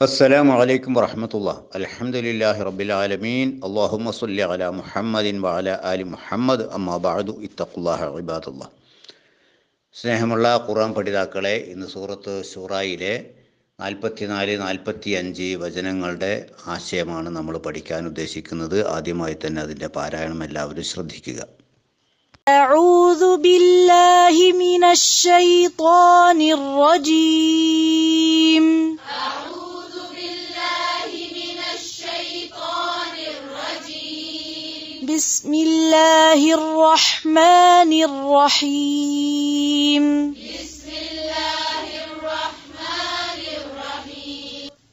السلام عليكم ورحمة الله الحمد لله رب العالمين اللهم صل على محمد وعلى آل محمد أما بعد اتقوا الله عباد الله സ്നേഹമുള്ള ഖുർആൻ പഠിതാക്കളെ ഇന്ന് സൂറത്ത് ഷൂറായിലെ നാൽപ്പത്തിനാല് നാൽപ്പത്തി അഞ്ച് വചനങ്ങളുടെ ആശയമാണ് നമ്മൾ പഠിക്കാൻ ഉദ്ദേശിക്കുന്നത് ആദ്യമായി തന്നെ അതിൻ്റെ പാരായണം എല്ലാവരും ശ്രദ്ധിക്കുക أعوذ بالله من الشيطان الرجيم بسم الله الرحمن الرحيم.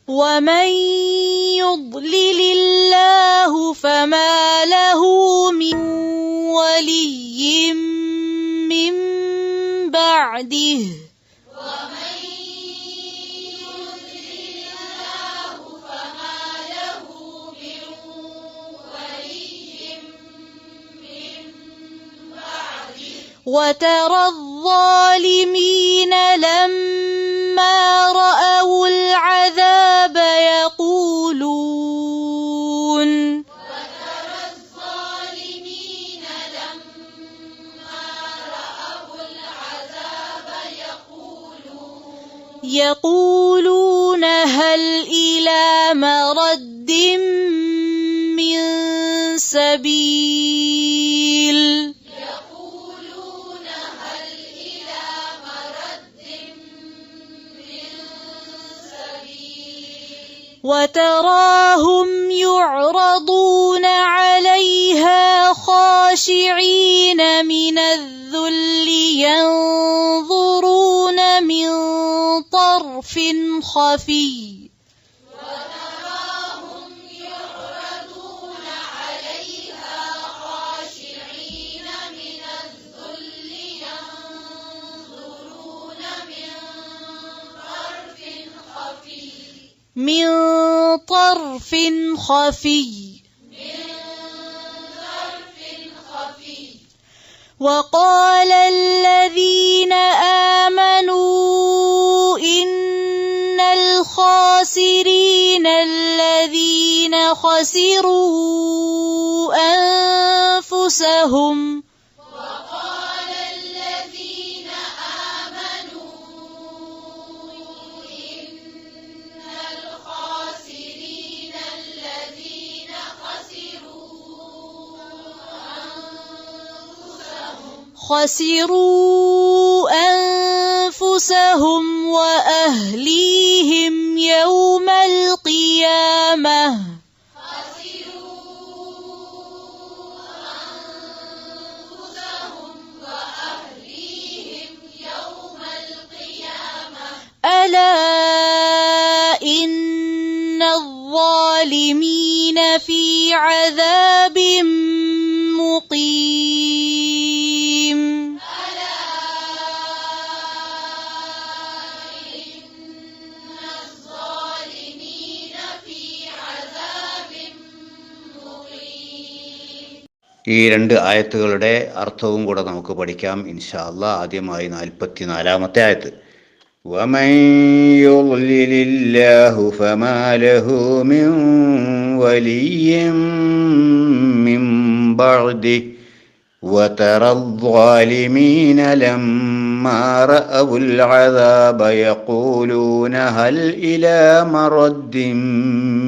ومن يضلل الله فما له من ولي من بعده. وترى الظالمين لما رأوا العذاب يقولون. يقولون هل إلى مرد من سبيل وتراهم يعرضون عليها خاشعين من الذل ينظرون من طرف خفي. من طرف خفي. وقال الذين آمنوا إن الخاسرين الذين خسروا أنفسهم خسروا أنفسهم وأهليهم يوم القيامة ألا إن الظالمين في عذاب ഈ രണ്ട് ആയത്തുകളുടെ അർത്ഥവും കൂടെ നമുക്ക് പഠിക്കാം ഇൻഷാ അല്ലാ ആദ്യമായി നാൽപ്പത്തി നാലാമത്തെ ആയത്ത് ومن يضلل الله فما له من ولي من بعده وترى الظالمين لما رأوا العذاب يقولون هل إلى مرد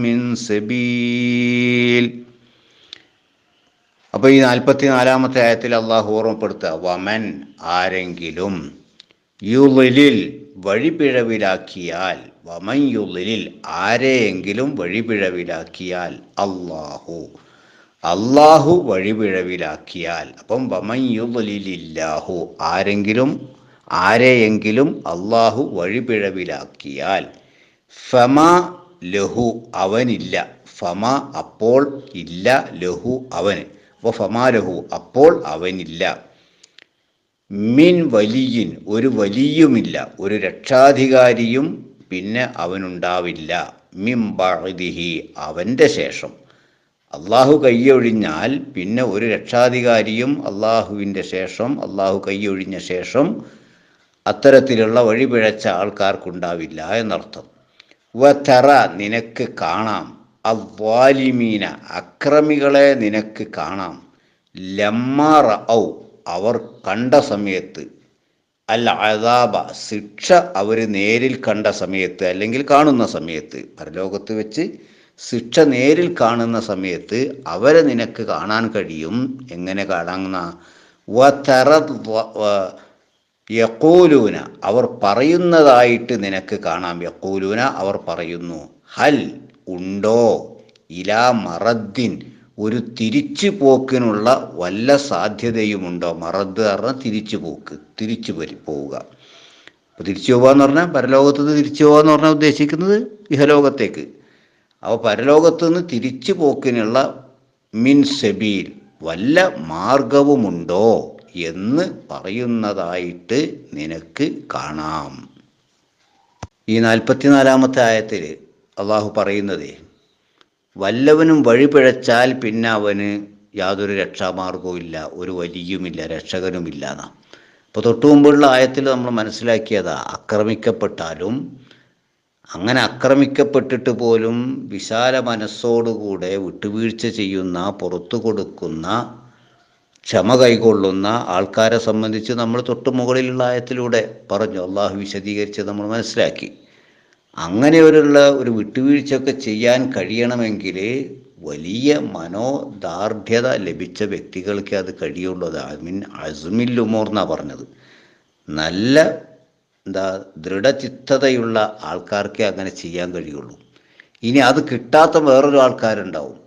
من سبيل അപ്പോൾ ഈ നാൽപ്പത്തി നാലാമത്തെ ആയത്തിൽ അള്ളാഹു ഓർമ്മപ്പെടുത്തുക. വമൻ ആരെങ്കിലും യുലിൽ വഴിപിഴവിലാക്കിയാൽ വമൻ യുലിൽ ആരെയെങ്കിലും വഴിപിഴവിലാക്കിയാൽ അള്ളാഹു അള്ളാഹു വഴിപിഴവിലാക്കിയാൽ അപ്പം വമൻ യുലില്ലാഹു ആരെങ്കിലും ആരെയെങ്കിലും അള്ളാഹു വഴിപിഴവിലാക്കിയാൽ ഫമ ലഹു അവനില്ല ഫമ അപ്പോൾ ഇല്ല ലഹു അവന്. ഫമാ അപ്പോൾ അവനില്ല. മിൻ വലിയൻ ഒരു വലിയുമില്ല. ഒരു രക്ഷാധികാരിയും പിന്നെ അവനുണ്ടാവില്ല. മിം ബാഹിദിഹി അവന്റെ ശേഷം. അള്ളാഹു കൈയൊഴിഞ്ഞാൽ പിന്നെ ഒരു രക്ഷാധികാരിയും അള്ളാഹുവിന്റെ ശേഷം അള്ളാഹു കൈയൊഴിഞ്ഞ ശേഷം അത്തരത്തിലുള്ള വഴിപിഴച്ച ആൾക്കാർക്കുണ്ടാവില്ല എന്നർത്ഥം. വ വതറ നിനക്ക് കാണാം. അവ്വാലിമീന അക്രമികളെ നിനക്ക് കാണാം. ലമ്മാറ ഔ അവർ കണ്ട സമയത്ത്. അൽ അതാബ ശിക്ഷ അവർ നേരിൽ കണ്ട സമയത്ത് അല്ലെങ്കിൽ കാണുന്ന സമയത്ത്. പരലോകത്ത് വെച്ച് ശിക്ഷ നേരിൽ കാണുന്ന സമയത്ത് അവരെ നിനക്ക് കാണാൻ കഴിയും. എങ്ങനെ വതറ യക്കൂലൂന അവർ പറയുന്നതായിട്ട് നിനക്ക് കാണാം. യക്കൂലൂന അവർ പറയുന്നു ഹൽ ഉണ്ടോ? ഇലാ മറദ്ദിൻ. ഒരു തിരിച്ചു പോക്കിനുള്ള വല്ല സാധ്യതയുമുണ്ടോ? മറദ് പറഞ്ഞാൽ തിരിച്ചു പോക്ക് തിരിച്ചു വരി പോവുക. അപ്പോൾ തിരിച്ചു പോവുക എന്ന് പറഞ്ഞാൽ പരലോകത്ത് നിന്ന് തിരിച്ചു പോവുക എന്ന് പറഞ്ഞാൽ ഉദ്ദേശിക്കുന്നത് ഇഹലോകത്തേക്ക്. അപ്പോൾ പരലോകത്ത് നിന്ന് തിരിച്ചു പോക്കിനുള്ള മിൻ സെബീൽ വല്ല മാർഗവുമുണ്ടോ എന്ന് പറയുന്നതായിട്ട് നിനക്ക് കാണാം. ഈ നാൽപ്പത്തിനാലാമത്തെ ആയത്തിൽ അള്ളാഹു പറയുന്നത് വല്ലവനും വഴിപിഴച്ചാൽ പിന്നെ അവന് യാതൊരു രക്ഷാമാർഗവും ഇല്ല ഒരു വലിയുമില്ല രക്ഷകനുമില്ല എന്നാ അപ്പോൾ തൊട്ടു മുമ്പുള്ള ആയത്തിൽ നമ്മൾ മനസ്സിലാക്കിയതാ ആക്രമിക്കപ്പെട്ടാലും അങ്ങനെ ആക്രമിക്കപ്പെട്ടിട്ട് പോലും വിശാല മനസ്സോടുകൂടെ വിട്ടുവീഴ്ച ചെയ്യുന്ന പുറത്തു കൊടുക്കുന്ന ക്ഷമ കൈകൊള്ളുന്ന ആൾക്കാരെ സംബന്ധിച്ച് നമ്മൾ തൊട്ടു മുകളിലുള്ള ആയത്തിലൂടെ പറഞ്ഞു അള്ളാഹു വിശദീകരിച്ച് നമ്മൾ മനസ്സിലാക്കി. അങ്ങനെയുള്ള ഒരു വിട്ടുവീഴ്ചയൊക്കെ ചെയ്യാൻ കഴിയണമെങ്കിൽ വലിയ മനോദാർഢ്യത ലഭിച്ച വ്യക്തികൾക്ക് അത് കഴിയുള്ളൂ. ഐ മീൻ അസുമിൽ ഉമോർ എന്നാണ് പറഞ്ഞത്. നല്ല എന്താ ദൃഢചിത്തതയുള്ള ആൾക്കാർക്കേ അങ്ങനെ ചെയ്യാൻ കഴിയുള്ളൂ. ഇനി അത് കിട്ടാത്ത വേറൊരു ആൾക്കാരുണ്ടാവും.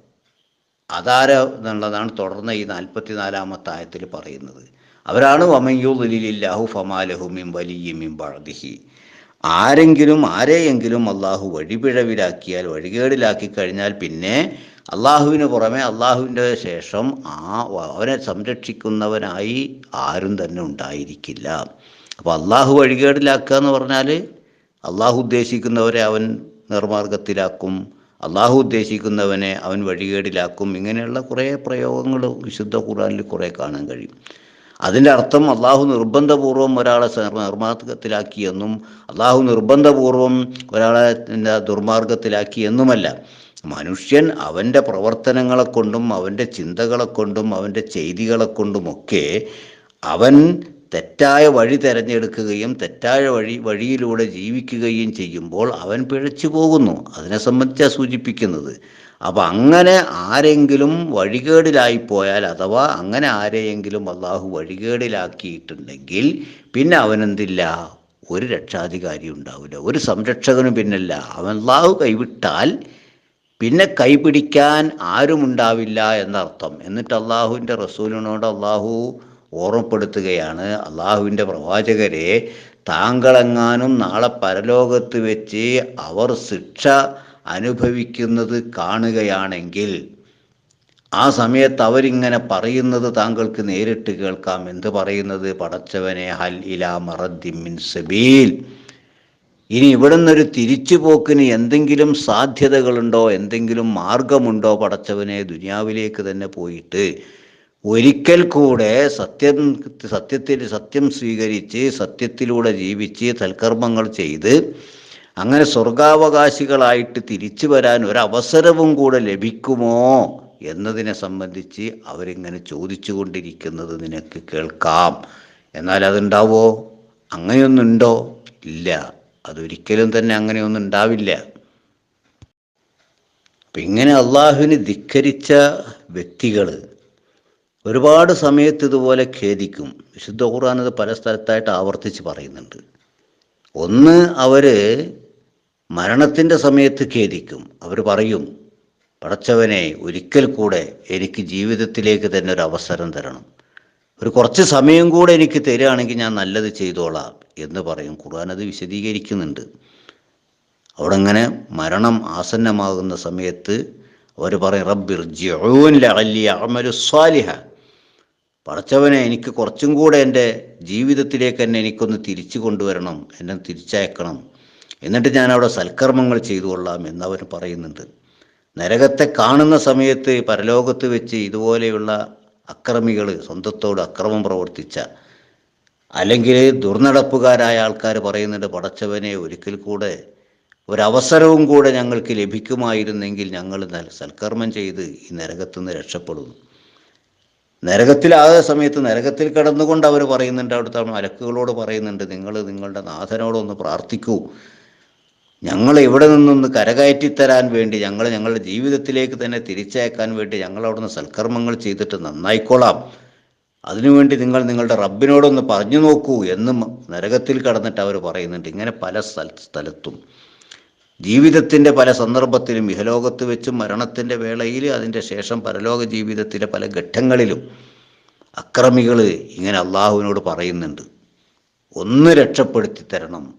അതാര എന്നുള്ളതാണ് തുടർന്ന് ഈ നാൽപ്പത്തിനാലാമത്തെ ആയത്തിൽ പറയുന്നത്. അവരാണ് വമയ്യൂലില്ലാഹു ഫമാലഹു മിം വലിയ മിം ബഴദിഹി ആരെങ്കിലും ആരെയെങ്കിലും അള്ളാഹു വഴിപിഴവിലാക്കിയാൽ വഴികേടിലാക്കി കഴിഞ്ഞാൽ പിന്നെ അള്ളാഹുവിന് പുറമെ അള്ളാഹുവിന്റെ ശേഷം ആ അവനെ സംരക്ഷിക്കുന്നവനായി ആരും തന്നെ ഉണ്ടായിരിക്കില്ല. അപ്പോൾ അള്ളാഹു വഴികേടിലാക്കുക എന്ന് പറഞ്ഞാൽ അള്ളാഹു ഉദ്ദേശിക്കുന്നവരെ അവൻ നിർമാർഗത്തിലാക്കും അള്ളാഹു ഉദ്ദേശിക്കുന്നവനെ അവൻ വഴികേടിലാക്കും ഇങ്ങനെയുള്ള കുറേ പ്രയോഗങ്ങൾ വിശുദ്ധ ഖുറാനിൽ കുറേ കാണാൻ കഴിയും. അതിന്റെ അർത്ഥം അള്ളാഹു നിർബന്ധപൂർവം ഒരാളെ നിർമാർഗത്തിലാക്കിയെന്നും അള്ളാഹു നിർബന്ധപൂർവം ഒരാളെ ദുർമാർഗത്തിലാക്കി എന്നുമല്ല മനുഷ്യൻ അവന്റെ പ്രവർത്തനങ്ങളെ കൊണ്ടും അവന്റെ ചിന്തകളെ കൊണ്ടും അവന്റെ ചെയ്തികളെ കൊണ്ടുമൊക്കെ അവൻ തെറ്റായ വഴി തിരഞ്ഞെടുക്കുകയും തെറ്റായ വഴി വഴിയിലൂടെ ജീവിക്കുകയും ചെയ്യുമ്പോൾ അവൻ പിഴച്ചു പോകുന്നു അതിനെ സംബന്ധിച്ചാണ് സൂചിപ്പിക്കുന്നത്. അപ്പം അങ്ങനെ ആരെങ്കിലും വഴികേടിലായിപ്പോയാൽ അഥവാ അങ്ങനെ ആരെയെങ്കിലും അള്ളാഹു വഴികേടിലാക്കിയിട്ടുണ്ടെങ്കിൽ പിന്നെ അവനെന്തില്ല? ഒരു രക്ഷാധികാരി ഉണ്ടാവില്ല. ഒരു സംരക്ഷകനും പിന്നല്ല. അവൻ അള്ളാഹു കൈവിട്ടാൽ പിന്നെ കൈപിടിക്കാൻ ആരുമുണ്ടാവില്ല എന്നർത്ഥം. എന്നിട്ട് അള്ളാഹുവിന്റെ റസൂലിനോട് അള്ളാഹു ഓർമ്മപ്പെടുത്തുകയാണ്. അള്ളാഹുവിന്റെ പ്രവാചകരെ താങ്കളെങ്ങാനും നാളെ പരലോകത്ത് വെച്ച് അവർ ശിക്ഷ അനുഭവിക്കുന്നത് കാണുകയാണെങ്കിൽ ആ സമയത്ത് അവരിങ്ങനെ പറയുന്നത് താങ്കൾക്ക് നേരിട്ട് കേൾക്കാം. എന്ത് പറയുന്നത്? പടച്ചവനെ ഹൽ ഇലാ മറദ്ദിമിൻ സബീൽ. ഇനി ഇവിടെ നിന്നൊരു തിരിച്ചുപോക്കിന് എന്തെങ്കിലും സാധ്യതകളുണ്ടോ? എന്തെങ്കിലും മാർഗമുണ്ടോ? പടച്ചവനെ ദുനിയാവിലേക്ക് തന്നെ പോയിട്ട് ഒരിക്കൽ കൂടെ സത്യം സത്യത്തിൽ സത്യം സ്വീകരിച്ച് സത്യത്തിലൂടെ ജീവിച്ച് തൽക്കർമ്മങ്ങൾ ചെയ്ത് അങ്ങനെ സ്വർഗാവകാശികളായിട്ട് തിരിച്ചു വരാൻ ഒരവസരവും കൂടെ ലഭിക്കുമോ എന്നതിനെ സംബന്ധിച്ച് അവരിങ്ങനെ ചോദിച്ചു കൊണ്ടിരിക്കുന്നത് നിനക്ക് കേൾക്കാം. എന്നാൽ അതുണ്ടാവോ? അങ്ങനെയൊന്നുണ്ടോ? ഇല്ല. അതൊരിക്കലും തന്നെ അങ്ങനെയൊന്നും ഉണ്ടാവില്ല. അപ്പം ഇങ്ങനെ അള്ളാഹുവിന് ധിക്കരിച്ച വ്യക്തികൾ ഒരുപാട് സമയത്ത് ഇതുപോലെ ഖേദിക്കും. വിശുദ്ധ ഖുർആൻ ഇത് പല സ്ഥലത്തായിട്ട് ആവർത്തിച്ച് പറയുന്നുണ്ട്. ഒന്ന് അവർ മരണത്തിന്റെ സമയത്ത് ഖേദിക്കും. അവർ പറയും പടച്ചവനെ ഒരിക്കൽ കൂടെ എനിക്ക് ജീവിതത്തിലേക്ക് തന്നെ ഒരു അവസരം തരണം. ഒരു കുറച്ച് സമയം കൂടെ എനിക്ക് തരികയാണെങ്കിൽ ഞാൻ നല്ലത് ചെയ്തോളാം എന്ന് പറയും. ഖുർആൻ അത് വിശദീകരിക്കുന്നുണ്ട്. അവിടെ അങ്ങനെ മരണം ആസന്നമാകുന്ന സമയത്ത് അവർ പറയും റബ്ബിർ സ്വാലിഹ. പടച്ചവനെ എനിക്ക് കുറച്ചും കൂടെ എന്റെ ജീവിതത്തിലേക്ക് തന്നെ എനിക്കൊന്ന് തിരിച്ചു കൊണ്ടുവരണം. എന്നെ തിരിച്ചയക്കണം. എന്നിട്ട് ഞാൻ അവിടെ സൽക്കർമ്മങ്ങൾ ചെയ്തു കൊള്ളാം എന്നവർ പറയുന്നുണ്ട്. നരകത്തെ കാണുന്ന സമയത്ത് പരലോകത്ത് വെച്ച് ഇതുപോലെയുള്ള അക്രമികൾ സ്വന്തത്തോട് അക്രമം പ്രവർത്തിച്ച അല്ലെങ്കിൽ ദുർനടപ്പുകാരായ ആൾക്കാർ പറയുന്നുണ്ട് പടച്ചവനെ ഒരിക്കൽ കൂടെ ഒരവസരവും കൂടെ ഞങ്ങൾക്ക് ലഭിക്കുമായിരുന്നെങ്കിൽ ഞങ്ങൾ സൽക്കർമ്മം ചെയ്ത് ഈ നരകത്തുനിന്ന് രക്ഷപ്പെടുന്നു. നരകത്തിലാകുന്ന സമയത്ത് നരകത്തിൽ കിടന്നുകൊണ്ട് അവർ പറയുന്നുണ്ട് അവിടുത്തെ മലക്കുകളോട് പറയുന്നുണ്ട് നിങ്ങൾ നിങ്ങളുടെ നാഥനോടൊന്ന് പ്രാർത്ഥിക്കൂ ഞങ്ങൾ ഇവിടെ നിന്നൊന്ന് കരകയറ്റിത്തരാൻ വേണ്ടി ഞങ്ങൾ ഞങ്ങളുടെ ജീവിതത്തിലേക്ക് തന്നെ തിരിച്ചയക്കാൻ വേണ്ടി ഞങ്ങൾ അവിടുന്ന് സൽക്കർമ്മങ്ങൾ ചെയ്തിട്ട് നന്നായിക്കോളാം. അതിനുവേണ്ടി നിങ്ങൾ നിങ്ങളുടെ റബ്ബിനോടൊന്ന് പറഞ്ഞു നോക്കൂ എന്നും നരകത്തിൽ കടന്നിട്ട് അവർ പറയുന്നുണ്ട്. ഇങ്ങനെ പല സ്ഥലത്തും. ജീവിതത്തിന്റെ പല സന്ദർഭത്തിലും ഇഹലോകത്ത് വെച്ചും മരണത്തിന്റെ വേളയിൽ അതിന്റെ ശേഷം പരലോക ജീവിതത്തിലെ പല ഘട്ടങ്ങളിലും അക്രമികൾ ഇങ്ങനെ അള്ളാഹുവിനോട് പറയുന്നുണ്ട്. ഒന്ന് രക്ഷപ്പെടുത്തി തരണം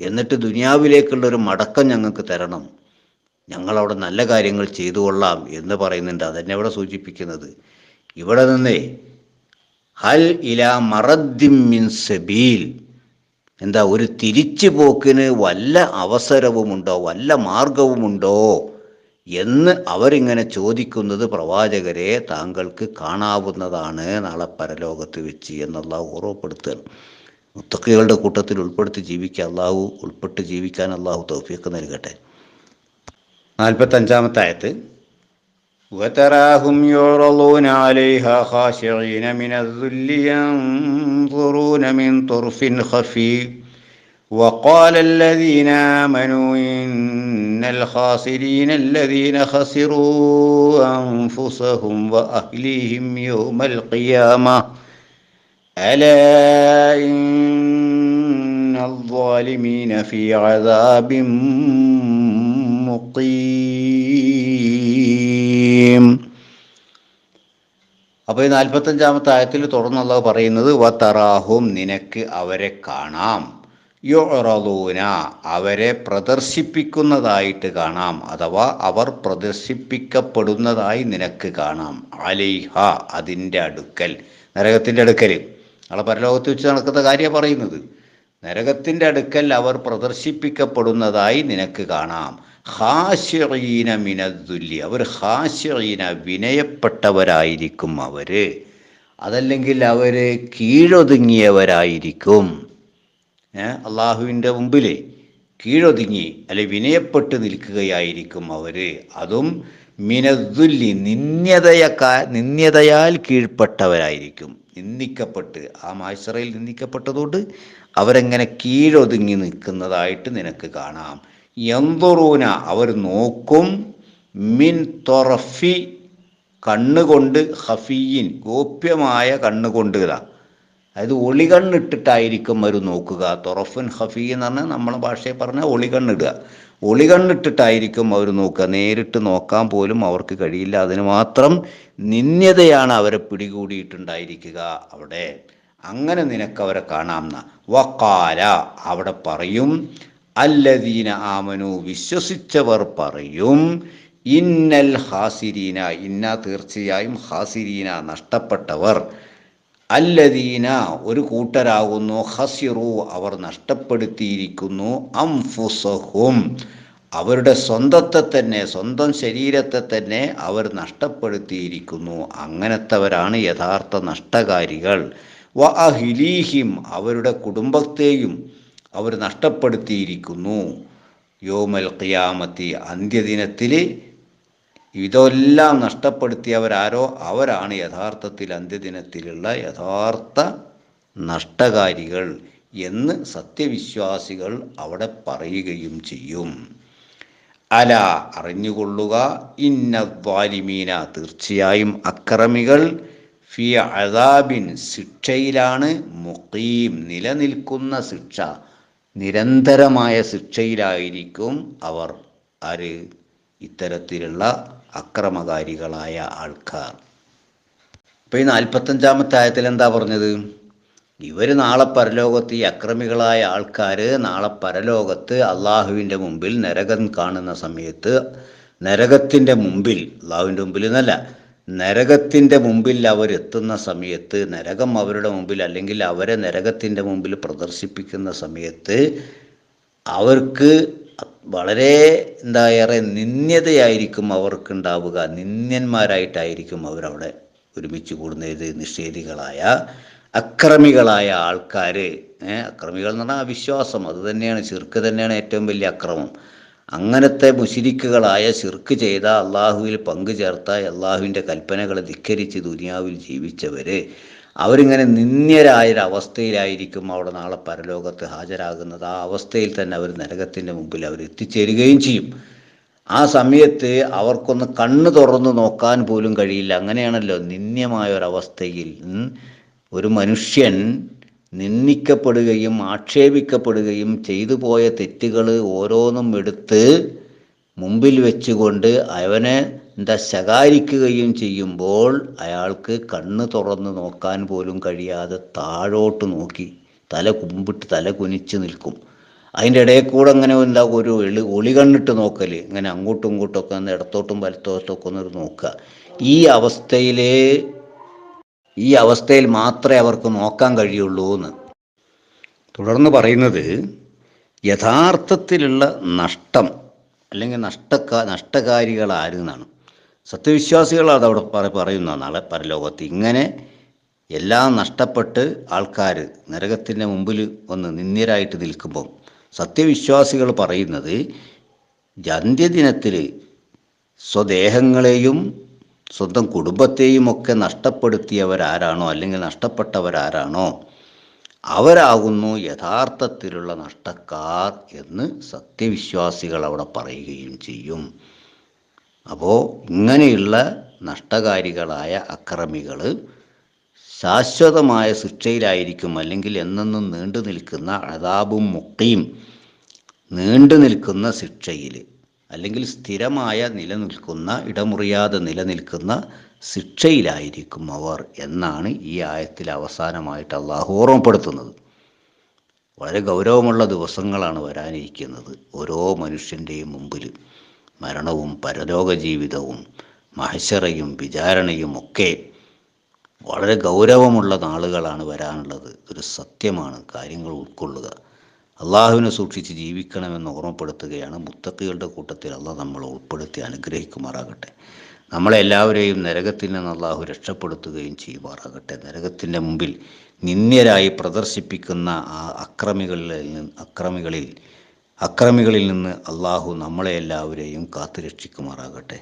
എന്നിട്ട് ദുനിയാവിലേക്കുള്ള ഒരു മടക്കം ഞങ്ങൾക്ക് തരണം. ഞങ്ങളവിടെ നല്ല കാര്യങ്ങൾ ചെയ്തു കൊള്ളാം എന്ന് പറയുന്നുണ്ട്. അതെന്നെ ഇവിടെ സൂചിപ്പിക്കുന്നത്. ഇവിടെ നിന്നേ ഹൽ ഇല മറദ്ദിം മിൻ സബീൽ. എന്താ ഒരു തിരിച്ചു പോക്കിന് വല്ല അവസരവുമുണ്ടോ വല്ല മാർഗവുമുണ്ടോ എന്ന് അവരിങ്ങനെ ചോദിക്കുന്നത് പ്രവാചകരെ താങ്കൾക്ക് കാണാവുന്നതാണ് നാളെ പരലോകത്ത് വെച്ച് എന്നുള്ള ഓർമ്മപ്പെടുത്തുകയാണ്. മുത്തക്കികളുടെ കൂട്ടത്തിൽ ഉൾപ്പെടുത്തി ജീവിക്കാൻ അള്ളാഹു ഉൾപ്പെട്ട് ജീവിക്കാൻ അള്ളാഹു തൗഫീഖ് നൽകട്ടെ നാൽപ്പത്തഞ്ചാമത്തെ ആയത്ത് وتراهم يعرضون عليها خاشعين من الذل ينظرون من طرف خفي وقال الذين آمنوا إن الخاسرين الذين خسروا أنفسهم وأهليهم يوم القيامة ألا إن الظالمين في عذاب മുഖീം അപ്പോൾ ഈ നാൽപ്പത്തഞ്ചാമത്തെ ആയത്തിൽ തുടർന്നുള്ള പറയുന്നത് വ തറാഹും നിനക്ക് അവരെ കാണാം യുറലൂന അവരെ പ്രദർശിപ്പിക്കുന്നതായിട്ട് കാണാം അഥവാ അവർ പ്രദർശിപ്പിക്കപ്പെടുന്നതായി നിനക്ക് കാണാം അലൈഹ അതിൻ്റെ അടുക്കൽ നരകത്തിൻ്റെ അടുക്കൽ നാളെ പരലോകത്ത് വെച്ച് നടക്കുന്ന കാര്യമാണ് പറയുന്നത്. നരകത്തിന്റെ അടുക്കൽ അവർ പ്രദർശിപ്പിക്കപ്പെടുന്നതായി നിനക്ക് കാണാം. ഹാശ്യീന മിനദ്ദുല്ലി അവർ ഹാശ്യീന വിനയപ്പെട്ടവരായിരിക്കും അവർ. അതല്ലെങ്കിൽ അവർ കീഴൊതുങ്ങിയവരായിരിക്കും. അള്ളാഹുവിന്റെ മുമ്പിൽ കീഴൊതുങ്ങി അല്ലെ വിനയപ്പെട്ട് നിൽക്കുകയായിരിക്കും അവർ. അതും മിനദ്ദുല്ലി നിന്യതയ നിന്യതയാൽ കീഴ്പ്പെട്ടവരായിരിക്കും. നിന്ദിക്കപ്പെട്ട് ആ മാശ്രയിൽ നിന്ദിക്കപ്പെട്ടതുകൊണ്ട് അവരെങ്ങനെ കീഴൊതുങ്ങി നിൽക്കുന്നതായിട്ട് നിനക്ക് കാണാം. എന്തൊറൂന അവർ നോക്കും മിൻ തൊറഫി കണ്ണുകൊണ്ട് ഹഫീൻ ഗോപ്യമായ കണ്ണുകൊണ്ട് അതായത് ഒളികണ്ണിട്ടിട്ടായിരിക്കും അവർ നോക്കുക. തൊറഫുൻ ഹഫീ എന്ന് പറഞ്ഞാൽ നമ്മളെ ഭാഷയിൽ പറഞ്ഞാൽ ഒളികണ്ണിടുക. ഒളികണ്ണിട്ടിട്ടായിരിക്കും അവർ നോക്കുക. നേരിട്ട് നോക്കാൻ പോലും അവർക്ക് കഴിയില്ല. അതിന് മാത്രം നിന്യതയാണ് അവരെ പിടികൂടിയിട്ടുണ്ടായിരിക്കുക. അവിടെ അങ്ങനെ നിനക്ക് അവരെ കാണാമെന്ന വക്കാല അവിടെ പറയും അല്ലദീന ആമനു വിശ്വസിച്ചവർ പറയും ഇന്നൽ ഹാസിരീന ഇന്ന തീർച്ചയായും ഹാസിരീന നഷ്ടപ്പെട്ടവർ. അല്ലദീന ഒരു കൂട്ടരാകുന്നു ഹസിറു അവർ നഷ്ടപ്പെടുത്തിയിരിക്കുന്നു അംഫുസഹും. അവരുടെ സ്വന്തത്തെ തന്നെ സ്വന്തം ശരീരത്തെ തന്നെ അവർ നഷ്ടപ്പെടുത്തിയിരിക്കുന്നു. അങ്ങനത്തെവരാണ് യഥാർത്ഥ നഷ്ടകാരികൾ. വ അഹിലീഹിം അവരുടെ കുടുംബത്തെയും അവർ നഷ്ടപ്പെടുത്തിയിരിക്കുന്നു. യോമൽ ഖിയാമത്തി അന്ത്യദിനത്തിൽ ഇതെല്ലാം നഷ്ടപ്പെടുത്തിയവരാരോ? അവരാണ് യഥാർത്ഥത്തിൽ അന്ത്യദിനത്തിലുള്ള യഥാർത്ഥ നഷ്ടകാരികൾ എന്ന് സത്യവിശ്വാസികൾ അവിടെ പറയുകയും ചെയ്യും. അല അറിഞ്ഞുകൊള്ളുക. ഇന്ന ദ്വാലിമീന തീർച്ചയായും അക്രമികൾ ഫി അദാബിൻ ശിക്ഷയിലാണ്. മുഖീം നിലനിൽക്കുന്ന ശിക്ഷ നിരന്തരമായ ശിക്ഷയിലായിരിക്കും അവർ. ആര്? ഇത്തരത്തിലുള്ള അക്രമകാരികളായ ആൾക്കാർ. ഇപ്പോൾ ഈ നാൽപ്പത്തഞ്ചാമത്തെ ആയത്തിൽ എന്താ പറഞ്ഞത്? ഇവർ നാളെ പരലോകത്ത് ഈ അക്രമികളായ ആൾക്കാർ നാളെ പരലോകത്ത് അള്ളാഹുവിന്റെ മുമ്പിൽ നരകം കാണുന്ന സമയത്ത് നരകത്തിന്റെ മുമ്പിൽ അള്ളാഹുവിന്റെ മുമ്പിൽ എന്നല്ല നരകത്തിന്റെ മുമ്പിൽ അവരെത്തുന്ന സമയത്ത് നരകം അവരുടെ മുമ്പിൽ അല്ലെങ്കിൽ അവരെ നരകത്തിന്റെ മുമ്പിൽ പ്രദർശിപ്പിക്കുന്ന സമയത്ത് അവർക്ക് വളരെ എന്താ ഏറെ നിന്ദ്യതയായിരിക്കും അവർക്കുണ്ടാവുക. നിന്ദ്യന്മാരായിട്ടായിരിക്കും അവരവിടെ ഒരുമിച്ച് കൂടുന്നത്. നിഷേധികളായ അക്രമികളായ ആൾക്കാർ അക്രമികൾ എന്ന് പറഞ്ഞാൽ അവിശ്വാസം. അത് തന്നെയാണ്. ശിർക്ക് തന്നെയാണ് ഏറ്റവും വലിയ അക്രമം. അങ്ങനത്തെ മുശിരിക്കുകളായ ശിർക്ക് ചെയ്ത അള്ളാഹുവിൽ പങ്കു ചേർത്ത അള്ളാഹുവിന്റെ കൽപ്പനകളെ ധിക്കരിച്ച് ദുനിയാവിൽ ജീവിച്ചവർ അവരിങ്ങനെ നിന്ദ്യരായൊരവസ്ഥയിലായിരിക്കും അവിടെ നാളെ പരലോകത്ത് ഹാജരാകുന്നത്. ആ അവസ്ഥയിൽ തന്നെ അവർ നരകത്തിന്റെ മുമ്പിൽ അവർ എത്തിച്ചേരുകയും ചെയ്യും. ആ സമയത്ത് അവർക്കൊന്ന് കണ്ണ് തുറന്ന് നോക്കാൻ പോലും കഴിയില്ല. അങ്ങനെയാണല്ലോ നിന്ദ്യമായ ഒരവസ്ഥയിൽ ഒരു മനുഷ്യൻ നിന്ദിക്കപ്പെടുകയും ആക്ഷേപിക്കപ്പെടുകയും ചെയ്തു പോയ തെറ്റുകൾ ഓരോന്നും എടുത്ത് മുമ്പിൽ വെച്ചുകൊണ്ട് അവനെ ശകാരിക്കുകയും ചെയ്യുമ്പോൾ അയാൾക്ക് കണ്ണ് തുറന്ന് നോക്കാൻ പോലും കഴിയാതെ താഴോട്ട് നോക്കി. തല കുമ്പിട്ട് തല കുനിച്ച് നിൽക്കും. അതിന്റെ ഇടയിൽ കൂടെ അങ്ങനെ എന്താ ഒരു എളി ഒളി കണ്ണിട്ട് നോക്കൽ ഇങ്ങനെ അങ്ങോട്ടും ഇങ്ങോട്ടും ഒക്കെ ഒന്ന് ഇടത്തോട്ടും വലത്തോട്ടൊക്കെ ഒന്ന് നോക്കുക. ഈ അവസ്ഥയിലെ ഈ അവസ്ഥയിൽ മാത്രമേ അവർക്ക് നോക്കാൻ കഴിയുള്ളൂ എന്ന്. തുടർന്ന് പറയുന്നത് യഥാർത്ഥത്തിലുള്ള നഷ്ടം അല്ലെങ്കിൽ നഷ്ടക്കാ നഷ്ടകാരികൾ ആരെന്നാണ് സത്യവിശ്വാസികൾ അതവിടെ പറ പറയുന്ന നാളെ പരലോകത്ത് ഇങ്ങനെ എല്ലാം നഷ്ടപ്പെട്ട് ആൾക്കാർ നരകത്തിന്റെ മുമ്പിൽ ഒന്ന് നിന്ദ്യരായിട്ട് നിൽക്കുമ്പം സത്യവിശ്വാസികൾ പറയുന്നത് അന്ത്യദിനത്തിൽ സ്വദേഹങ്ങളെയും സ്വന്തം കുടുംബത്തെയും ഒക്കെ നഷ്ടപ്പെടുത്തിയവരാരാണോ അല്ലെങ്കിൽ നഷ്ടപ്പെട്ടവരാരാണോ അവരാകുന്നു യഥാർത്ഥത്തിലുള്ള നഷ്ടക്കാർ എന്ന് സത്യവിശ്വാസികൾ അവിടെ പറയുകയും ചെയ്യും. അപ്പോൾ ഇങ്ങനെയുള്ള നഷ്ടകാരികളായ അക്രമികൾ ശാശ്വതമായ ശിക്ഷയിലായിരിക്കും അല്ലെങ്കിൽ എന്നെന്നും നീണ്ടു നിൽക്കുന്ന അതാബും മുക്കയും നീണ്ടു നിൽക്കുന്ന ശിക്ഷയിൽ അല്ലെങ്കിൽ സ്ഥിരമായ നിലനിൽക്കുന്ന ഇടമുറിയാതെ നിലനിൽക്കുന്ന ശിക്ഷയിലായിരിക്കും അവർ എന്നാണ് ഈ ആയത്തിൽ അവസാനമായിട്ട് അള്ളാഹു ഓർമ്മപ്പെടുത്തുന്നത്. വളരെ ഗൗരവമുള്ള ദിവസങ്ങളാണ് വരാനിരിക്കുന്നത് ഓരോ മനുഷ്യന്റെയും മുമ്പിൽ മരണവും പരലോക ജീവിതവും മഹശറയും വിചാരണയും ഒക്കെ വളരെ ഗൗരവമുള്ള നാളുകളാണ് വരാനുള്ളത്. ഒരു സത്യമാണ്. കാര്യങ്ങൾ ഉൾക്കൊള്ളുക. അള്ളാഹുവിനെ സൂക്ഷിച്ച് ജീവിക്കണമെന്ന് ഓർമ്മപ്പെടുത്തുകയാണ് മുത്തക്കികളുടെ കൂട്ടത്തിൽ അള്ളാഹ് നമ്മളെ ഉൾപ്പെടുത്തി അനുഗ്രഹിക്കുമാറാകട്ടെ. നമ്മളെല്ലാവരെയും നരകത്തിൽ നിന്ന് അള്ളാഹു രക്ഷപ്പെടുത്തുകയും ചെയ്യുമാറാകട്ടെ. നരകത്തിന്റെ മുമ്പിൽ നിന്ദ്യരായി പ്രദർശിപ്പിക്കുന്ന ആ അക്രമികളിൽ അക്രമികളിൽ അക്രമികളിൽ നിന്ന് അള്ളാഹു നമ്മളെ എല്ലാവരെയും കാത്തുരക്ഷിക്കുമാറാകട്ടെ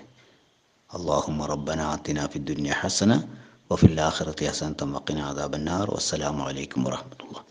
അള്ളാഹുമ റബ്ബന ആത്തിന ഫിദുന്യ ഹസന വഫില്ലാഹിറത്തി ഹസൻ തമ്മക്കിന ആദാബന്നാർ വസ്സലാമലൈക്കും വറഹമത്തുള്ള